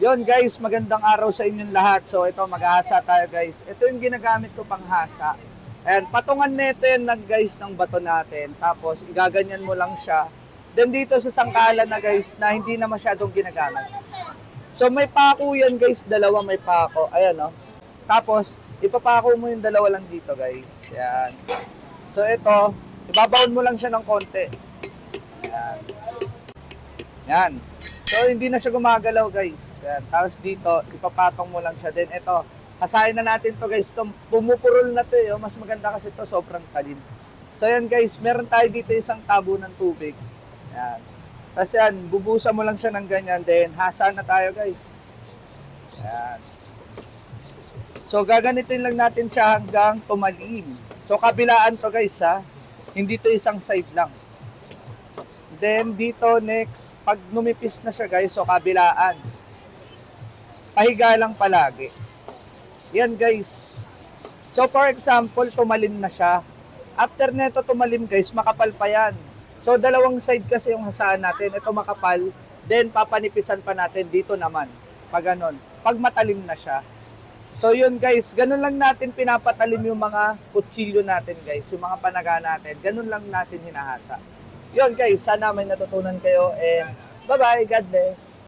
Yon guys, magandang araw sa inyong lahat. So ito, maghahasa tayo guys. Ito yung ginagamit ko pang hasa. And patungan nito yan ng guys ng bato natin. Tapos igaganyan mo lang siya. Then dito sa sangkalan na guys na hindi na masyadong ginagamit. So may pako yan guys, dalawa may pako. Ayan oh. Tapos ipapako mo yung dalawa lang dito guys. Yan. So ito, ibabaon mo lang siya ng konti. Yan. Yan. So, hindi na siya gumagalaw, guys. Yan. Tapos dito, ipapatong mo lang siya. Then, ito, hasain na natin to guys. Ito, pumupurol na to, eh. oh. Mas maganda kasi to sobrang talim. So, yan, guys. Meron tayo dito isang tabo ng tubig. Yan. Tapos yan, bubusa mo lang siya ng ganyan. Then, hasa na tayo, guys. Yan. So, gagamitin lang natin siya hanggang tumalim. So, kabilaan to, guys, ha. Hindi to isang side lang. Then dito next, pag numipis na siya guys, so kabilaan. Pahiga lang palagi. Yan guys. So for example, tumalim na siya. After neto tumalim guys, makapal pa yan. So dalawang side kasi yung hasaan natin. Ito makapal, then papanipisan pa natin dito naman. Pag ganon. Pag matalim na siya. So yun guys, ganun lang natin pinapatalim yung mga kutsilyo natin guys, yung mga panaga natin. Ganun lang natin hinahasa. Yun guys, sana may natutunan kayo and bye-bye, God bless.